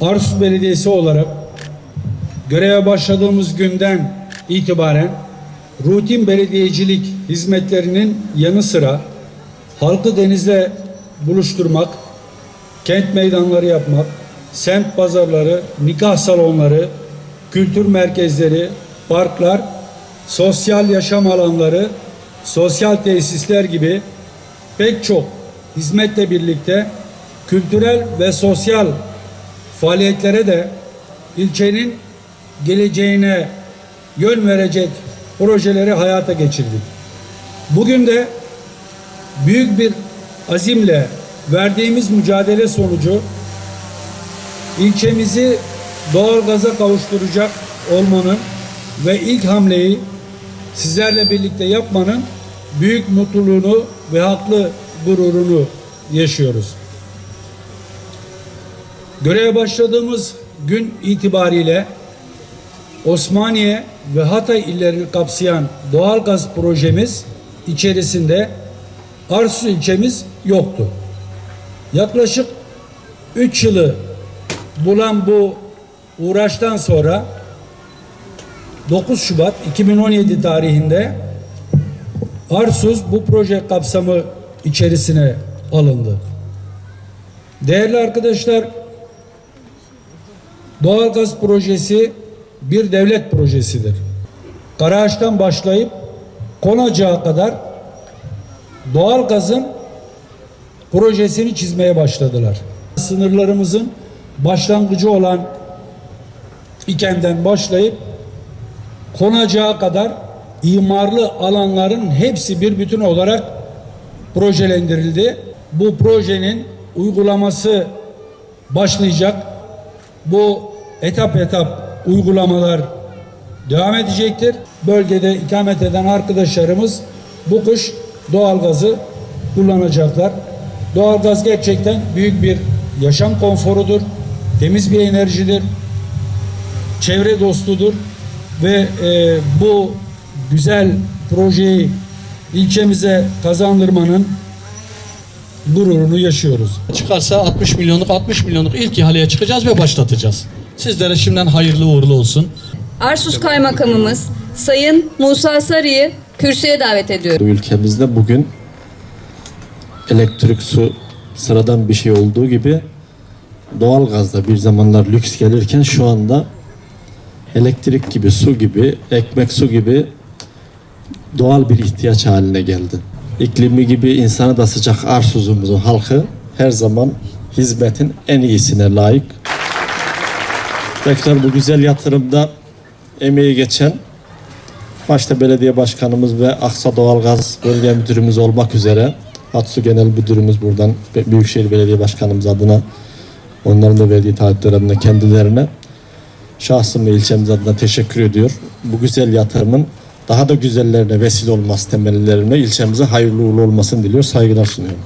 Arsus Belediyesi olarak göreve başladığımız günden itibaren rutin belediyecilik hizmetlerinin yanı sıra halkı denizle buluşturmak, kent meydanları yapmak, semt pazarları, nikah salonları, kültür merkezleri, parklar, sosyal yaşam alanları, sosyal tesisler gibi pek çok hizmetle birlikte kültürel ve sosyal faaliyetlere de ilçenin geleceğine yön verecek projeleri hayata geçirdik. Bugün de büyük bir azimle verdiğimiz mücadele sonucu ilçemizi doğalgaza kavuşturacak olmanın ve ilk hamleyi sizlerle birlikte yapmanın büyük mutluluğunu ve haklı gururunu yaşıyoruz. Göreve başladığımız gün itibariyle Osmaniye ve Hatay illerini kapsayan doğalgaz projemiz içerisinde Arsus ilçemiz yoktu. Yaklaşık 3 yılı bulan bu uğraştan sonra 9 Şubat 2017 tarihinde Arsuz bu proje kapsamı içerisine alındı. Değerli arkadaşlar, doğalgaz projesi bir devlet projesidir. Karaağaç'tan başlayıp Konacak'a kadar doğalgazın projesini çizmeye başladılar. Sınırlarımızın başlangıcı olan İken'den başlayıp Konacak'a kadar imarlı alanların hepsi bir bütün olarak projelendirildi. Bu projenin uygulaması başlayacak. Bu etap etap uygulamalar devam edecektir. Bölgede ikamet eden arkadaşlarımız bu kış doğalgazı kullanacaklar. Doğalgaz gerçekten büyük bir yaşam konforudur. Temiz bir enerjidir. Çevre dostudur ve e, bu güzel projeyi ilçemize kazandırmanın gururunu yaşıyoruz. Çıkarsa 60 milyonluk 60 milyonluk ilk ihaleye çıkacağız ve başlatacağız. Sizlere şimdiden hayırlı uğurlu olsun. Arsus Kaymakamımız Sayın Musa Sarı'yı kürsüye davet ediyorum. Ülkemizde bugün elektrik, su sıradan bir şey olduğu gibi doğalgazda bir zamanlar lüks gelirken şu anda elektrik gibi, su gibi, ekmek su gibi doğal bir ihtiyaç haline geldi. İklimi gibi insana da sıcak Arsuzumuzun halkı her zaman hizmetin en iyisine layık. Tekrar bu güzel yatırımda emeği geçen başta belediye başkanımız ve Aksa Doğalgaz Bölge Müdürümüz olmak üzere Hatsu Genel Müdürümüz buradan Büyükşehir Belediye Başkanımız adına onların da verdiği taahhütler adına kendilerine şahsım ve ilçemiz adına teşekkür ediyor. Bu güzel yatırımın daha da güzellerine vesile olması temellerine ilçemize hayırlı uğurlu olmasını diliyor. Saygılar sunuyorum.